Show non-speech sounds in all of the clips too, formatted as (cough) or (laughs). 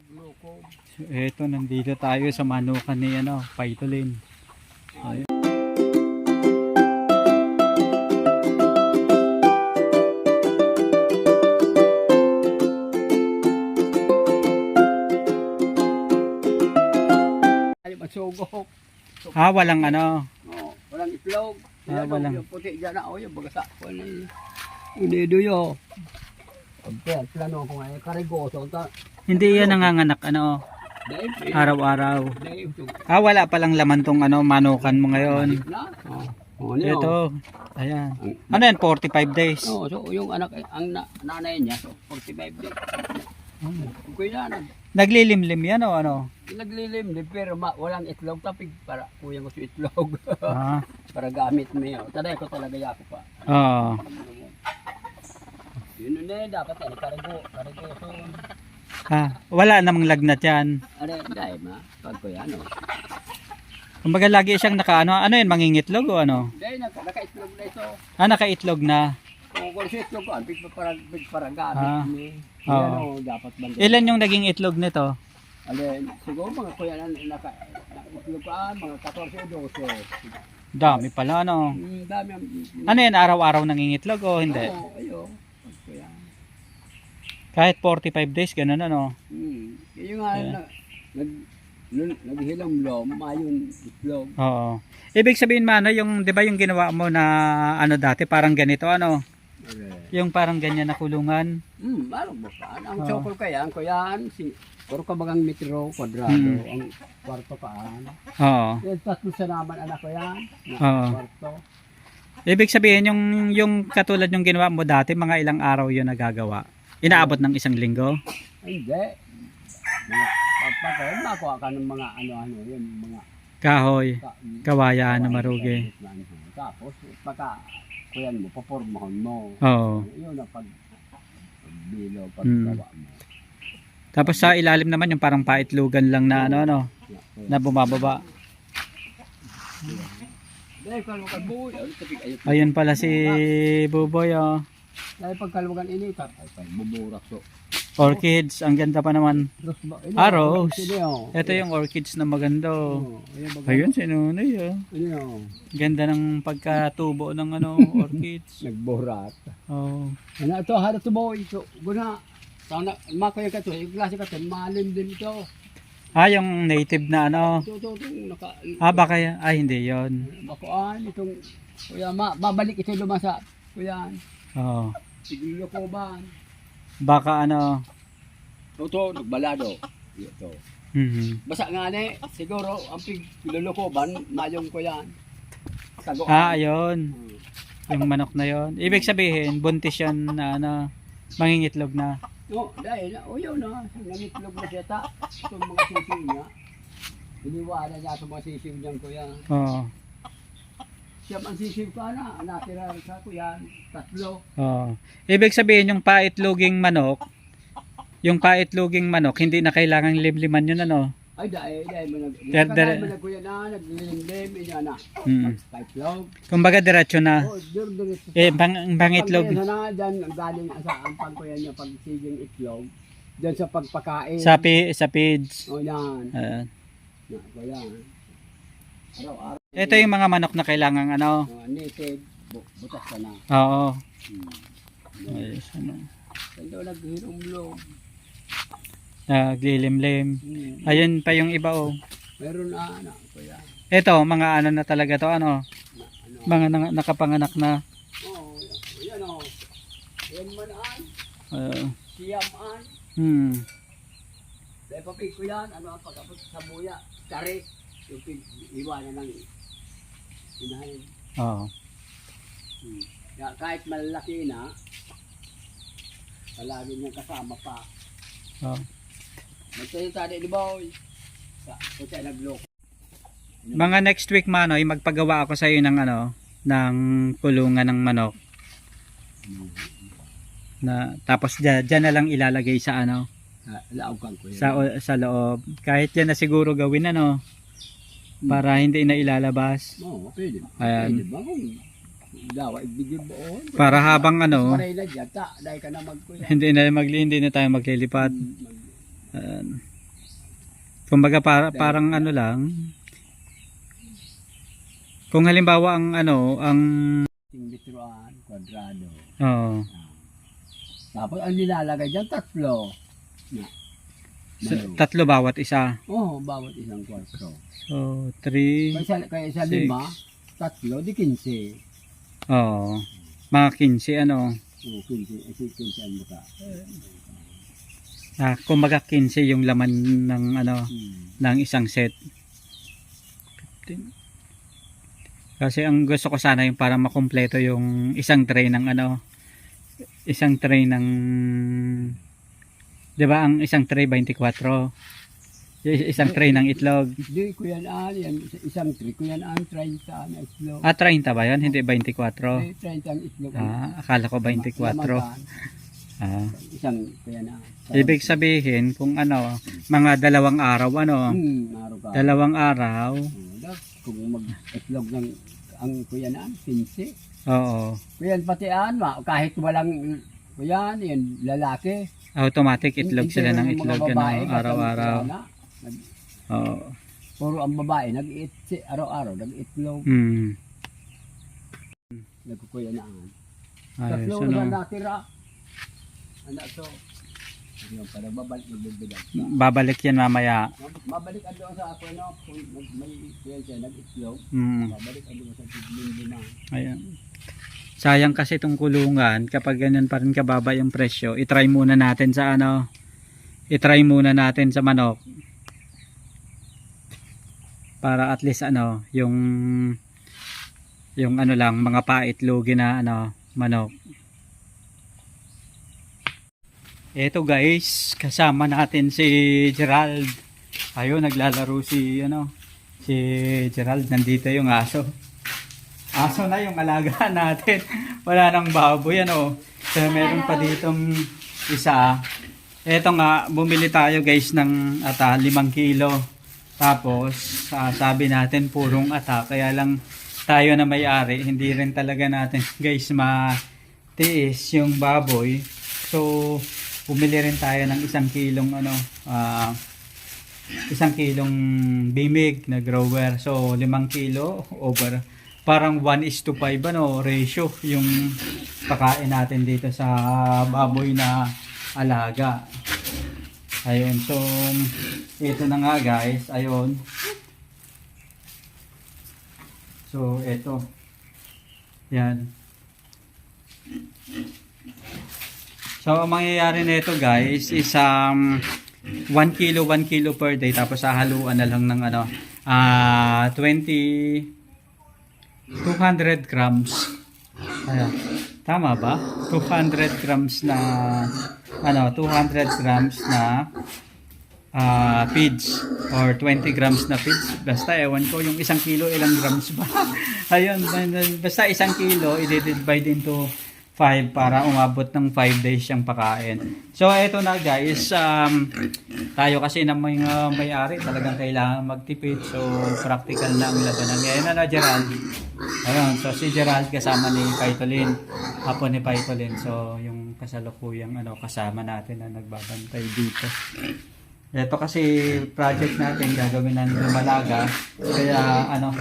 nagloko. Eto, nandito tayo sa manukan ni ano, Paitolin. Ayun. Ay, masugok. Ah, walang ano. Oh, walang itlog. Ah, Yan, walang. Puti dyan na, oh, yung bagasa ko na yun. Pagka, plano ko ngayon, karigoso. Hindi yan nanganganak ano, eh, araw-araw. Ah, wala palang laman tong ano, manukan mo ngayon. Oh, oh, ano? Ito. Ayan. Ano yan, 45 days. Oh, so yung anak, ang na, nanay niya, so 45 days. Na, Naglilimlim yan o ano? naglilim din, pero ma, walang itlog tapig para kuya ko sa itlog. Ah, (laughs) para gamit mo yun. Taday ko talaga yako pa. oo. Yun na dapat yan, karigo, karigo. So, Ah, wala namang lagnat yan. ano, dahil ma, pag kuya, ano. Kumbaga lagi siyang naka ano, ano yun, mangingitlog o ano? Dahil naka, naka-itlog na ito. Ah, nakaitlog na. Kung kung sa itlog ko, ang big para, big para gamit Ah. mo. Oo. Yan o, dapat bang Ilan yung naging itlog nito? Alin, siguro mga kuya na naka, naka-itlog ka, mga 14 o 12. Dami pala ano. Mm, dami. Ano yan, araw-araw nangingitlog o hindi? Oo, ayo. Kuya. Kahit 45 days, ganun ano. Hmm. Yung nga, Yeah. na, nag, nag, naghilom-lom, mayon itlog. Oo. Ibig sabihin mano, yung, di ba yung ginawa mo na ano dati, parang ganito ano? Okay. Yung parang ganyan na kulungan. Hmm, ano ba ka? Ang Oo. chokol kaya, ang kuyan, si, puro ka bagang metro, kwadrado, Hmm. ang kwarto kaan. Oo. Yung tatlo sa naman anak ko yan, Oo. kwarto. Ibig sabihin, yung, yung katulad yung ginawa mo dati, mga ilang araw yun nagagawa. Inaabot ng isang linggo. Hindi. Mga, pagpapay, makuha ka ng mga ano-ano, yun, mga Kahoy, ka, kawayan na marugi. Tapos, pagka, kuyan mo, papormahan mo. Oo. Yun ang pag bilo, Hmm. paggawa mo. Tapos sa ilalim naman yung parang paitlugan lang na ano, ano na bumababa. Ayot. Ayun pala si Buboy, oh. Dahil pag kalwagan ini, ay pag buburak so. Orchids, ang ganda pa naman. Ah, rose. Oh. Ito yung orchids na maganda, oh. Ayun, baga- Ayun, si Nunoy, oh. Oh. Ganda ng pagkatubo ng ano, (laughs) orchids. Nagburat. Oh. Ano ito, hara to boy. So, guna. Sana, makoy ka to, yung klase ka to, malim din ito. Ah, yung native na ano. Ito, ito, ito, naka, Ah, baka yan. Ay, hindi yon. bakuan, itong, kuya, ma, babalik ito lumasa. Kuya, Oh. siguro ko ba? Baka ano. Ito, nagbalado. Ito. mhm. Basta nga ni, siguro, ang piglulukoban, mayong ko yan. Sago. Ah, ayun. Hmm. Yung manok na yon. Ibig sabihin, buntis yan na ano, mangingitlog na. No, dahil, o yun na, nangitlog na siya ta. Itong mga sisiw niya. Iniwala niya itong mga sisiw niyan ko yan. Oo. Siya ang sisiw ka na, natira sa ko yan, tatlo. Oo. Ibig sabihin, yung paitloging manok, yung paitloging manok, hindi na kailangan limliman yun ano. Ay, dahil, dahil mo nag... Der- der- Dahil mo nagkuya na, naglilimlim, inya na. Mm. Paitlog. Kumbaga diretso na. Oh, dur, dur, Eh, bang, bangitlog. Pag na, dyan, ang galing sa ang pagkuya niya, pag siging itlog, dyan sa pagpakain. Sa, pi, sa pids. O yan. Ayan. Yan, ko yan. Araw-araw. Ito yung mga manok na kailangan ano. Uh, native, bu- butas ka na. Oo. Hmm. Ayos, ano. Kaya naghirumlom. Naglilimlim. Hmm. Ayun pa yung iba oh. Meron na, anak ko yan. Ito, mga ano na talaga to ano. Na, ano. Mga na- nakapanganak na. Oh, yan o. Yan manaan, Uh, siyamaan. hmm. Papig ko yan, ano ang pagkapot sa buya, tarik. Yung iwanan ng inahin. Oo. Hmm. Kaya kahit malaki na, palagi niyang kasama pa. Oo. Magsalita di boy. Sa, kung siya nagloko. Mga next week manoy, magpagawa ako sa iyo ng ano, ng kulungan ng manok. Na tapos dyan, dyan na lang ilalagay sa ano, sa sa loob. Kahit yan na siguro gawin ano para hindi na ilalabas. Oo, pwede. Ayan. Pwede ba kung dawa, ibigay mo. Oh, Para habang ano, Maray na dyan, ta, dahil ka na magkuya. hindi na magli hindi na tayo maglilipat. Mag, Ayan. kumbaga para, parang ano lang, kung halimbawa ang ano, ang, Yung bitruan, kwadrado. oh, Tapos ang nilalagay dyan, tatlo. Na. Malo. tatlo bawat isa. Oo, bawat isang kwarto. So, three, Kaya sa, kaya sa Six. lima, tatlo, di 15. oh, mga 15 ano, Oo, 15. Eh, 15 ang mukha. ah, kumbaga 15 yung laman ng ano, Hmm. ng isang set. 15. Kasi ang gusto ko sana yung para makumpleto yung isang tray ng ano, isang tray ng 'di ba ang isang tray 24. Y- Isang tray ng itlog. Di, kuya naan, yan, isa- isang tri, kuya naan, 30 na itlog. Ah, 30 ba 'yon? Hindi 24. Eh, 30 ang itlog. Ah, akala ko 24. Lamakan. Ah. Isang, kuya naan. Ibig sabihin kung ano, mga dalawang araw ano, Hmm, araw ka. dalawang araw. Dak- Kung mag-itlog ng ang kuya naan, 15. Oo. Kuya pati ma, kahit walang kuya yan, lalaki. Automatic itlog Hindi sila ng yung mga itlog babae, ano, araw-araw. Nag- Oo. Puro ang babae, nag-iit si- araw-araw, nag-itlog, Hmm. nagkukuya naan. Ayos, Tatlo ano. na natira. Ano to? Yung para babalik yung bibilang. Babalik yan mamaya. Mabalik ano sa ako no, kung nag- may kuya siya, nag-itlog, Hmm. mabalik ano sa tiglin lima. Ayan. Sayang kasi itong kulungan, kapag ganyan pa rin kababa yung presyo, itry muna natin sa ano, itry muna natin sa manok. Para at least ano, yung yung ano lang, mga paitlogi na ano, manok. Eto guys, kasama natin si Gerald. Ayun, naglalaro si ano, si Gerald. Nandito yung aso. Aso na yung alaga (laughs) natin. Wala nang baboy ano. So meron pa ditong isa. Eto nga, bumili tayo guys ng ata 5 kilo. Tapos, ah, sabi natin purong ata. Kaya lang tayo na may-ari, hindi rin talaga natin guys matiis yung baboy. So, bumili rin tayo ng isang kilong ano, ah, isang kilong bimig na grower. So, limang kilo over parang 1 is to 5 ano, ratio yung pakain natin dito sa baboy na alaga. Ayun, so ito na nga guys, ayun. So, ito. Yan. So, ang mangyayari nito guys is um, 1 kilo, 1 kilo per day tapos hahaluan na lang ng ano, ah 20 200 grams. Ayan. Tama ba? 200 grams na ano, 200 grams na ah feeds or 20 grams na feeds. Basta ewan ko yung isang kilo ilang grams ba. (laughs) Ayun, basta isang kilo i-divide into 5 para umabot ng 5 days siyang pakain. So eto na guys, um, tayo kasi na mga may-ari talagang kailangan magtipid. So practical na ang labanan. Ngayon na na Gerald. Ayun, so si Gerald kasama ni Paitolin. Apo ni Paitolin. So yung kasalukuyang ano, kasama natin na nagbabantay dito. Ito kasi project natin gagawin ng Dumalaga. Kaya ano,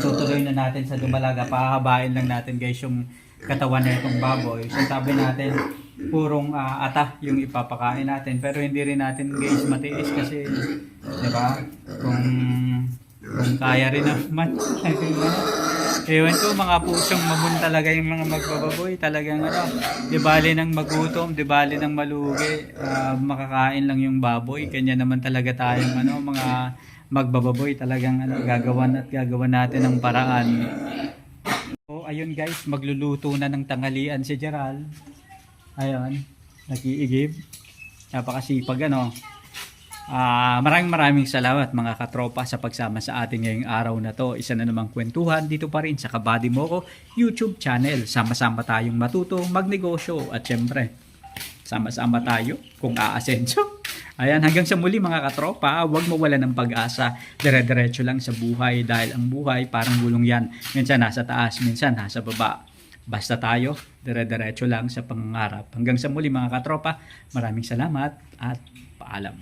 tutuloy na natin sa Dumalaga. Pahabain lang natin guys yung katawan na itong baboy. So sabi natin, purong ah, ata yung ipapakain natin. Pero hindi rin natin guys matiis kasi, di ba? Kung, kung kaya rin naman. (laughs) Ewan ko, mga pusong mamon talaga yung mga magbababoy. Talagang ano, di bali ng magutom, di bali ng malugi, ah, makakain lang yung baboy. Kanya naman talaga tayong ano, mga magbababoy talagang ano, gagawan at gagawan natin ng paraan. Ayun guys, magluluto na ng tanghalian si Gerald. Ayun, nag-iigib. Napakasipag ano. Ah, maraming maraming salamat mga katropa sa pagsama sa ating ngayong araw na to. Isa na namang kwentuhan dito pa rin sa Kabady Moko YouTube channel. Sama-sama tayong matuto, magnegosyo at syempre, sama-sama tayo kung aasenso. Ayan, hanggang sa muli mga katropa, huwag mawala ng pag-asa. Dire-diretso lang sa buhay dahil ang buhay parang gulong yan. Minsan nasa taas, minsan nasa baba. Basta tayo, dire-diretso lang sa pangangarap. Hanggang sa muli mga katropa, maraming salamat at Paalam.